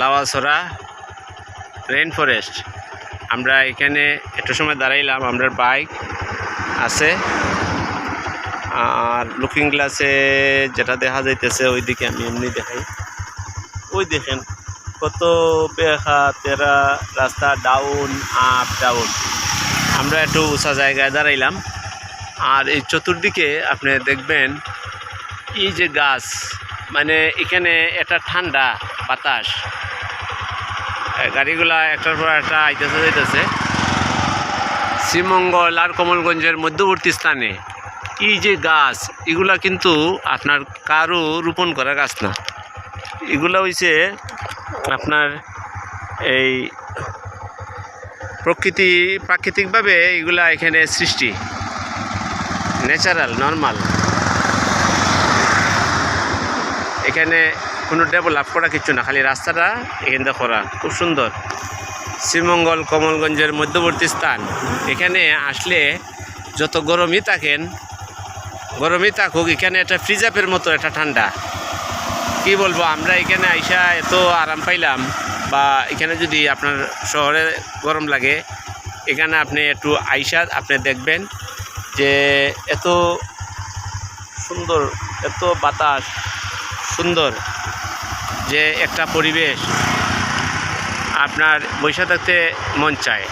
Lawachara rain forest আমরা এখানে একটু সময় দাঁড়াইলাম আমরা বাইক আছে। আর লুকিং গ্লাসে যেটা দেখা যাইতেছে, ওইদিকে আমি এমনি দেখাই। ওই দেখেন, কত পেখা তেরা রাস্তা ডাউন আপ ডাউন আমরা একটু উঁচা জায়গায় দাঁড়াইলাম। আর এই চতুর্দিকে আপনি দেখবেন, এই যে গাছ মানে এখানে এটা ঠান্ডা বাতাস। গাড়িগুলা একটার পর একটা আইতেছে, যাইতেছে। শ্রীমঙ্গল আর কমলগঞ্জের মধ্যবর্তী স্থানে। এই যে গাছ, এগুলা কিন্তু আপনার কারও রোপণ করা গাছ না। এগুলা হইছে আপনার এই প্রকৃতি, প্রাকৃতিকভাবে এগুলা এখানে সৃষ্টি। Natural, normal. এখানে কোনো ডেভেলপ করা কিছু না, খালি রাস্তাটা এখানটা করা খুব সুন্দর। শ্রীমঙ্গল, কমলগঞ্জের মধ্যবর্তী স্থান। এখানে আসলে যত গরমই থাকেন, গরমই থাকুক, এখানে একটা ফ্রিজাপের মতো, একটা ঠান্ডা। কি বলব, আমরা এখানে আইসা এত আরাম পাইলাম, বা এখানে যদি আপনার শহরে গরম লাগে, এখানে আপনি একটু আইসা আপনি দেখবেন যে এত সুন্দর, এত বাতাস, সুন্দর। যে একটা পরিবেশ আপনার বসে থাকতে মন চায়।